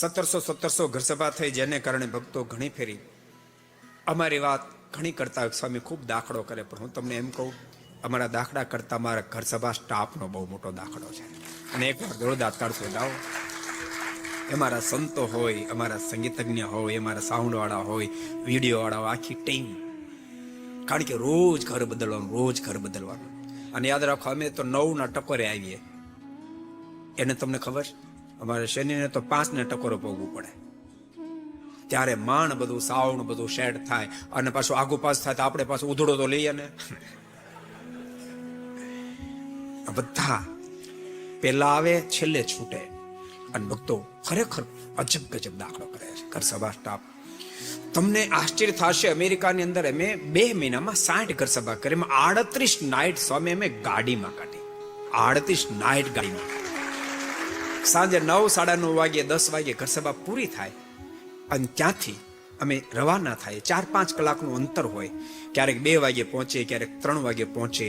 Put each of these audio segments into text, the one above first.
સત્તરસો સત્તરસો ઘરસભા થઈ જેને કારણે ભક્તો ઘણી ફેરી. અમારી વાત ઘણી કરતા સ્વામી ખૂબ દાખલો કરે પણ હું તમને એમ કહું અમારા દાખલા કરતા મારા ઘરસભા સ્ટાફનો બહુ મોટો દાખલો છે. અને એકવાર જોરદાર તડકો લાવો. અમારા સંતો હોય અમારા સંગીતજ્ઞ હોય અમારા સાઉન્ડવાળા હોય વિડીયોવાળા હોય, આખી ટીમ. કારણ કે રોજ ઘર બદલવાનું રોજ ઘર બદલવાનું. અને યાદ રાખો અમે તો નવના ટકોરે આવીએ. એને તમને ખબર? છે? અમારે શનિને તો પાંચને ટકોરો પોગવું પડે. ત્યારે માણ બધું, સાવણ બધું શેડ થાય અને પાછું આગુ પાસ થાય તો આપણે પાછું ઉધડો તો લઈએ ને. બધા પેલા આવે, છેલ્લે છૂટે. અને ભક્તો ખરેખર અજબ ગજબ દાખલો કરે છે. ઘર સભા સ્ટાફ તમને આશ્ચર્ય થશે, અમેરિકાની અંદર અમે બે મહિનામાં સાઠ ઘર સભા કરી. આડત્રીસ નાઇટ સ્વામી અમે ગાડીમાં કાઢી. આડત્રીસ નાઇટ ગાડીમાં સાંજે નવ, સાડા નવ વાગે દસ વાગે ઘર સભા પૂરી થાય અને ત્યાંથી અમે રવાના થાય. ચાર, પાંચ કલાકનું અંતર હોય. ક્યારેક બે વાગે પહોંચે ક્યારેક ત્રણ વાગે પહોંચે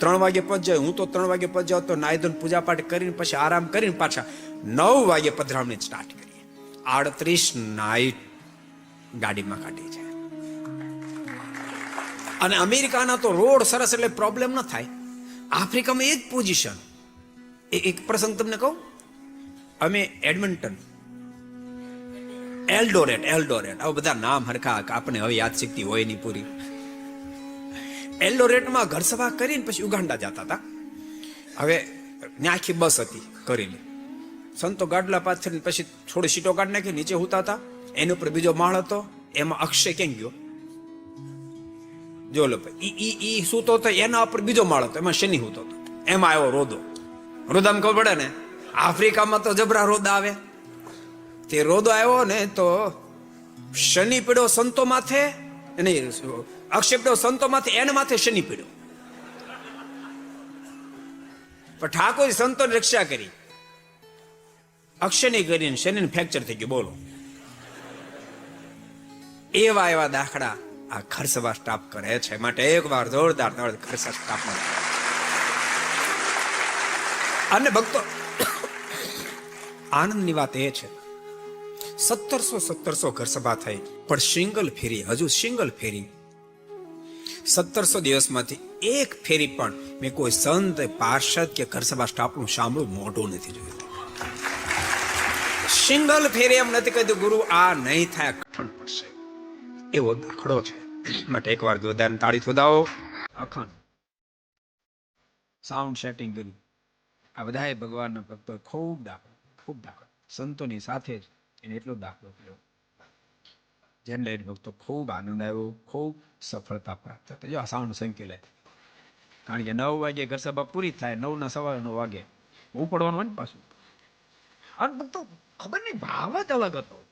ત્રણ વાગે પહોંચ જાય, હું તો ત્રણ વાગે પહોંચ જાઉં, તો નાયધન પૂજા પાઠ કરીને, પછી આરામ કરીને પાછા નવ વાગે પધરામણી સ્ટાર્ટ કરીએ. આડત્રીસ નાઇટ ગાડીમાં કાઢી છે અને અમેરિકાના તો રોડ સરસ એટલે પ્રોબ્લેમ ન થાય. આફ્રિકામાં એ જ પોઝિશન એક પ્રસંગ તમને કહું? અમે એડમિન્ટન. એલ્ડોરેટ એલ્ડોરેટ. આવા બધા નામ હરખા આપણે હવે યાદ શક્તિ હોય નહીં પૂરી. એલ્ડોરેટમાં ઘર સભા કરીને પછી ઉગાંડા જતા હતા. હવે આખી બસ હતી કરીને. સંતો ગાડલા પાછળ પછી થોડી સીટો કાઢ નાખી, નીચે હુતા હતા એની ઉપર બીજો માળ હતો, એમાં અક્ષય ક્યાં ગયો? જો લો ઈ ઈ ઈ સૂતો હતો, એના ઉપર બીજો માળ હતો, એમાં શનિ સૂતો હતો. એમાં આવ્યો રોદો. રોદામાં ખબર પડે ને? આફ્રિકામાં તો જબરા રોદ આવે. તે રોદો આવ્યો ને તો શનિ પીડો સંતો માથે નહીં અક્ષય પીડ્યો સંતો માથે, એને માથે શનિ પીડો પણ ઠાકોર સંતો રક્ષા કરી. અક્ષયની કરીને શનિને ફ્રેક્ચર થઈ ગયું, બોલો. એવા એવા દાખલા આ ખર્ચવા સ્ટાફ કરે છે. માટે એક વાર જોરદાર ખરસા સ્ટાફ અને ભક્તો આનંદની વાત એ છે. સત્તરસો સત્તરસો ઘર સભા થઈ, પણ સિંગલ ફેરી, હજુ સિંગલ ફેરી. સત્તરસો દિવસમાંથી એક ફેરી પણ મેં કોઈ સંત, પાર્ષદ કે ઘર સભા સ્ટાફનું સાંભળું મોઢું નથી જોયું. સિંગલ ફેરી એમ નથી કહેતું, ગુરુ, આ નહીં થાય અખંડ પડશે. એવો દાખલો છે. માટે એકવાર જોરદાર તાળી થોદાઓ અખંડ સાઉન્ડ સેટિંગ કર્યું આ બધાએ ભગવાનના ભક્તો ખૂબ દાખલો ખૂબ દાખલો. સંતોની સાથે જ એને એટલો દાખલો કર્યો. જેને લઈને ભક્તો ખૂબ આનંદ આવ્યો, ખૂબ સફળતા પ્રાપ્ત થઈ. જો આ સાઉન્ડ સંકેલે. કારણ કે નવ વાગે ઘર સભા પૂરી થાય, નવના સવારે નવ વાગે. ઉપડવાનું હોય ને પાછું. અને ભક્તો, ખબર નહીં, ભાવ જ અલગ હતો.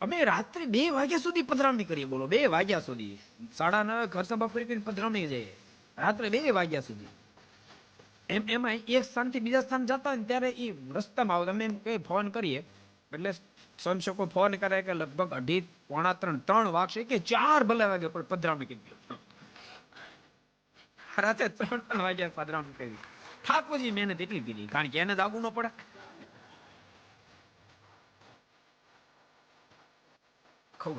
અમે રાત્રે બે વાગ્યા સુધી પધરામણી કરીએ, બોલો. બે વાગ્યા સુધી. સાડા નવે ઘર સભા પૂરી કરીને પધરામણી જઈએ રાત્રે બે વાગ્યા સુધી. એમ, એમાં એક સ્થાનથી બીજા સ્થાન જતા હોય ને ત્યારે એ રસ્તામાં આવતા એમ કંઈ ફોન કરીએ, એટલે સ્વયંસેવકો ફોન કરે કે લગભગ અઢી, પોણા ત્રણ ત્રણ વાગશે કે ચાર ભલે વાગે પણ પધરામણી કરી. રાતે ત્રણ ત્રણ વાગ્યા પધરામણી કરી ઠાકોરજી મહેનત એટલી કીધી, કારણ કે એને દાગુ ન પડે. ખૂબ